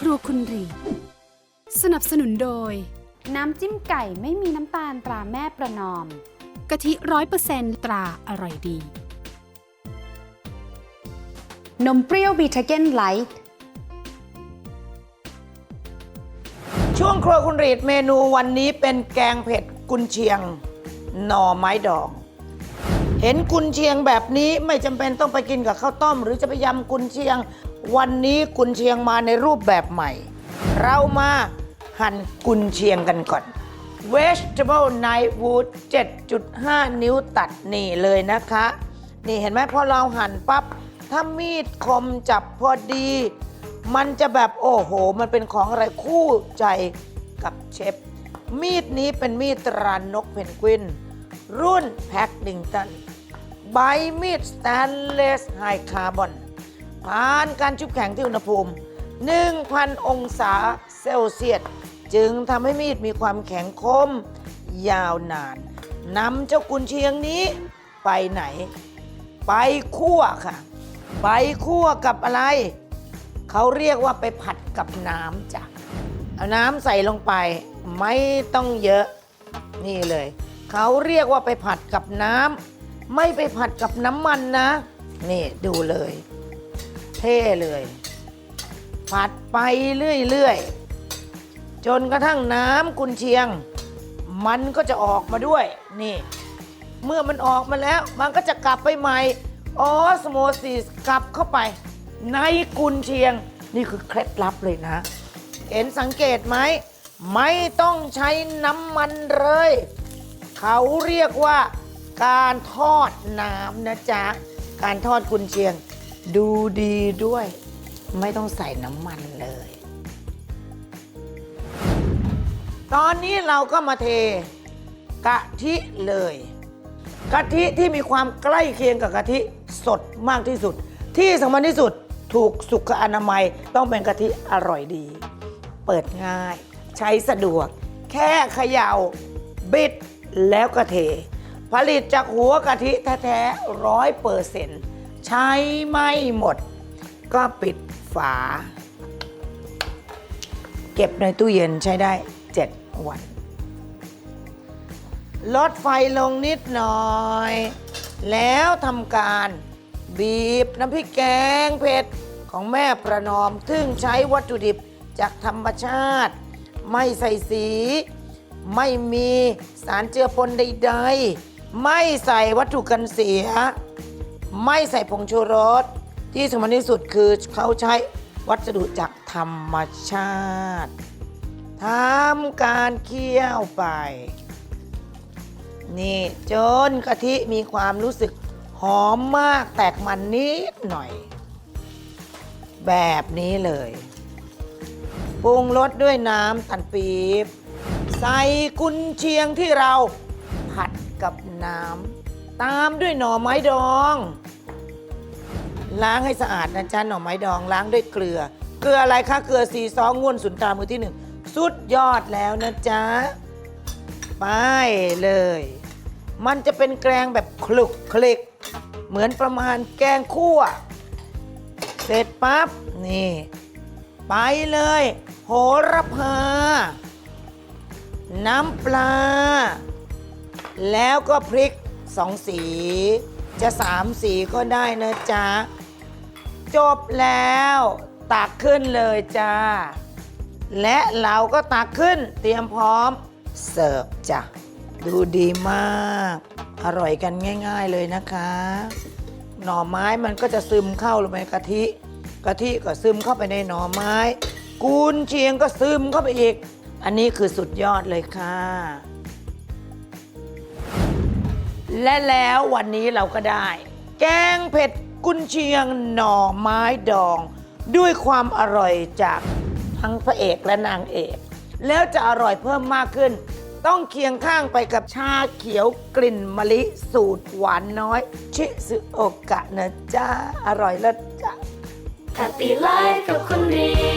ครัวคุณรี สนับสนุนโดย น้ำจิ้มไก่ไม่มีน้ำตาลตราแม่ประนอม กะทิร้อยเปอร์เซนตราอร่อยดี นมเปรี้ยวบีทาเกนไลท์ ช่วงครัวคุณรีดเมนูวันนี้เป็นแกงเผ็ดกุนเชียง หน่อไม้ดอง เห็นกุนเชียงแบบนี้ไม่จำเป็นต้องไปกินกับข้าวต้ม หรือจะไปยำกุนเชียง วันนี้กุนเชียงมาในรูปแบบใหม่ เรามาหั่นกุนเชียงกันก่อน Vegetable Knife Wood 7.5 นิ้วตัดนี่เลยนะคะ นี่เห็นไหมพอเราหั่นปั๊บ ถ้ามีดคมจับพอดี มันจะแบบโอ้โห มันเป็นของอะไรคู่ใจกับเชฟ มีดนี้เป็นมีดตรานกเพนกวิน รุ่นแพ็กดิงตัน ใบมีดสแตนเลสไฮคาร์บอน ผ่านการชุบแข็งที่อุณหภูมิ 1,000 องศาเซลเซียส จึงทำให้มีดมีความแข็งคม ยาวนานนำเจ้ากุนเชียงนี้ไปไหน ไปคั่วค่ะ ไปคั่วกับอะไร เขาเรียกว่าไปผัดกับน้ำจ้ะเอาน้ำใส่ลงไปไม่ต้องเยอะนี่เลย เขาเรียกว่าไปผัดกับน้ำไม่ไปผัดกับน้ำมันนะ นี่ดูเลย ท่เลย ผัดไปเรื่อยๆ จนกระทั่งน้ำกุนเชียง มันก็จะออกมาด้วยนี่ เมื่อมันออกมาแล้ว มันก็จะกลับไปใหม่ออสโมซิสกลับเข้าไป ในกุนเชียง นี่คือเคล็ดลับเลยนะ เห็นสังเกตไหม ไม่ต้องใช้น้ำมันเลย เขาเรียกว่าการทอดน้ำนะจ๊ะ การทอดกุนเชียง ดูดีด้วย ไม่ต้องใส่น้ำมันเลย ตอนนี้เราก็มาเทกะทิเลย กะทิที่มีความใกล้เคียงกับกะทิสดมากที่สุด ที่สำคัญที่สุดถูกสุขอนามัยต้องเป็นกะทิอร่อยดี เปิดง่าย ใช้สะดวก แค่เขย่าบิดแล้วก็เท ผลิตจากหัวกะทิแท้ๆร้อยเปอร์เซ็นต์ ใช้ไม่หมด ก็ปิดฝา เก็บในตู้เย็นใช้ได้ 7 วัน ลดไฟลงนิดหน่อย แล้วทำการบีบน้ำพริกแกงเผ็ดของแม่ประนอม ซึ่งใช้วัตถุดิบจากธรรมชาติ ไม่ใส่สี ไม่มีสารเจือปนใดๆ ไม่ใส่วัตถุกันเสีย ไม่ใส่ผงชูรส ที่สำคัญที่สุดคือเขาใช้วัสดุจากธรรมชาติทำการเคี่ยวไป นี่จนกะทิมีความรู้สึกหอมมากแตกมันนิดหน่อย แบบนี้เลยปรุงรสด้วยน้ำตันปี๊บใส่กุนเชียงที่เราผัดกับน้ำ ตามด้วยหน่อไม้ดอง ล้างให้สะอาดนะจ๊ะหน่อไม้ดองล้างด้วยเกลือ เกลืออะไรคะเกลือสีซองง่วนสุนตรามือที่หนึ่งสุดยอดแล้วนะจ๊ะไปเลย มันจะเป็นแกงแบบคลุกคลิก เหมือนประมาณแกงคั่ว เสร็จปั๊บนี่ ไปเลย โหระพา น้ำปลา แล้วก็พริก สองสี จะสามสีก็ได้นะจ๊ะ จบแล้วตักขึ้นเลยจ้า และเราก็ตักขึ้นเตรียมพร้อมเสิร์ฟจ้ะ ดูดีมาก อร่อยกันง่าย ๆเลยนะคะ หน่อไม้มันก็จะซึมเข้าลงไปกะทิ กะทิก็ซึมเข้าไปในหน่อไม้กุนเชียงก็ซึมเข้าไปอีก อันนี้คือสุดยอดเลยค่ะ และแล้ววันนี้เราก็ได้ แกงเผ็ดกุนเชียงหน่อไม้ดอง ด้วยความอร่อยจากทั้งพระเอกและนางเอก แล้วจะอร่อยเพิ่มมากขึ้น ต้องเคียงข้างไปกับชาเขียวกลิ่นมะลิสูตรหวานน้อย ชิซึโอกะนะจ๊ะอร่อยแล้วจ้ะ Happy Life กับคุณรี